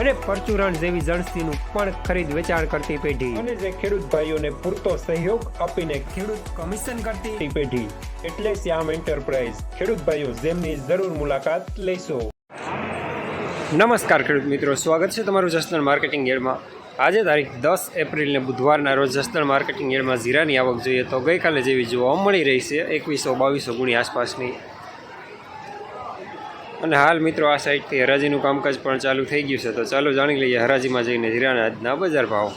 અને પરચુરણ જેવી જણસીનું પણ ખરીદ વેચાણ કરતી પેઢી. અને જે ખેડૂત ભાઈઓને પૂરતો સહયોગ આપીને ખેડૂત કમિશન કરતી પેઢી. એટલે શ્યામ એન્ટરપ્રાઇઝ. ખેડૂત ભાઈઓ જેમની જરૂર મુલાકાત લેશો. નમસ્કાર ખેડૂત મિત્રો સ્વાગત છે તમારું જસદણ માર્કેટિંગ યાર્ડમાં આજે તારીખ દસ એપ્રિલને બુધવારના રોજ જસદણ માર્કેટિંગ યાર્ડમાં જીરાની આવક જોઈએ તો ગઈકાલે જેવી જોવા મળી રહી છે એકવીસો બાવીસો ગુણી આસપાસની. અને હાલ મિત્રો આ સાઈડથી હરાજીનું કામકાજ પણ ચાલુ થઈ ગયું છે. તો ચાલો જાણી લઈએ હરાજીમાં જઈને જીરાના આજના બજાર ભાવ.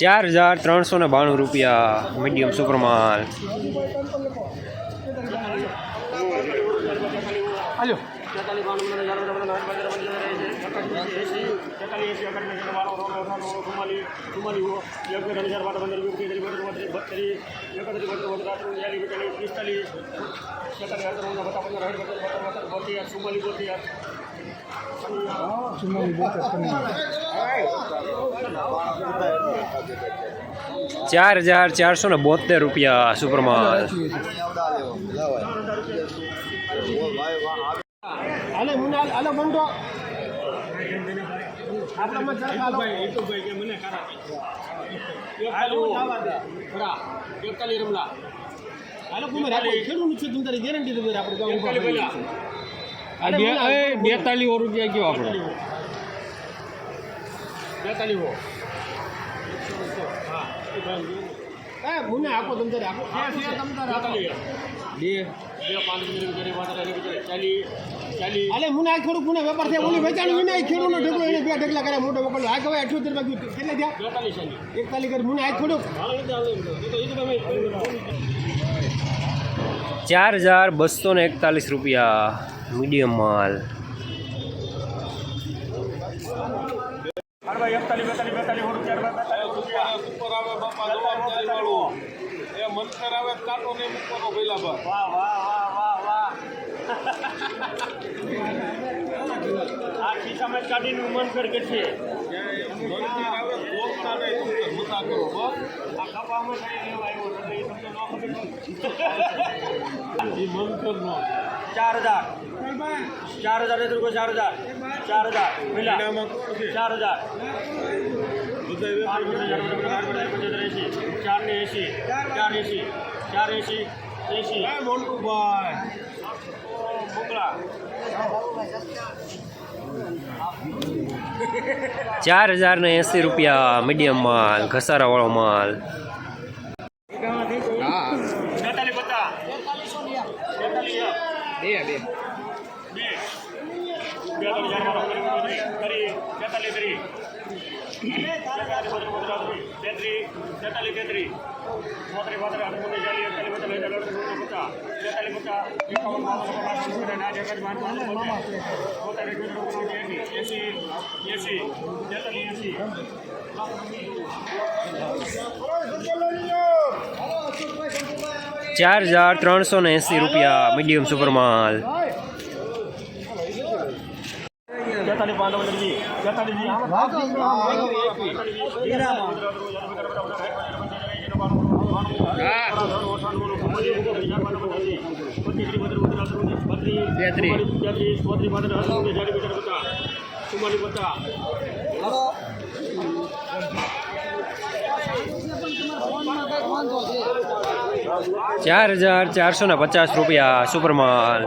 ચાર હજાર ત્રણસો ને બાણું રૂપિયા મીડિયમ સુપરમાલ ચાર હજાર ચારસો ને બોતેર રૂપિયા સુપરમાલ મુનાલ હાલે બંડો આપણા માં જરા હાલો. એકતાલી રમલા. હાલો કુમાર આપણે ખેડૂત છે તું તારી ગેરંટી આપણે બેતાલીસ રૂપિયા કયો આપણે બેતાલી હો. એ મુના આપો તમ તારે આપો. તમ તારે આપો. બે. હાલે મુના આ થોડું મુના વેપાર થયા ઓલી વેચાણ વિના આ ખેડૂતનો ઢગલો એને બે ઢગલા કર્યા મોટો મોકલો આ કહેવાય અઠ્યોતેર બાજુ કેટલા થયા? એકતાલી કરી. મુને આ થોડુંક ચાર હજાર બસો ને એકતાલીસ રૂપિયા મીડિયમ માલ. આવે બાપા એ મંતર આવે કાંટો નહીં મૂકવાનો પહેલા પર વાહ વાહ આ ખિસ્સામાં કાઢીને મન કર છે. ચાર હજાર. ચાર હજાર નહીં તો ચાર હજાર. ચાર હજાર. ચાર હજાર, ચાર ને એસી ચાર એસી ચાર એસી એસી મોટું મોકલા ચાર હજાર ને એંસી રૂપિયા મીડિયમ માલ ઘસારાવાળો માલ પાંત્રીસ અઠ્ઠાવીસ ચાલીસ એકતાલીસ બેતાલીસ અડતાલીસ પચાસ બેતાલીસ પચાસ એકાવન બાવન પચાસ પંચોતેર આઠ એકાદ બાર પાંચ બોતેર એસી એસી તેતાલીસ એસી ચાર હજાર ચાર હજાર ચારસો ને પચાસ રૂપિયા સુપરમાલ.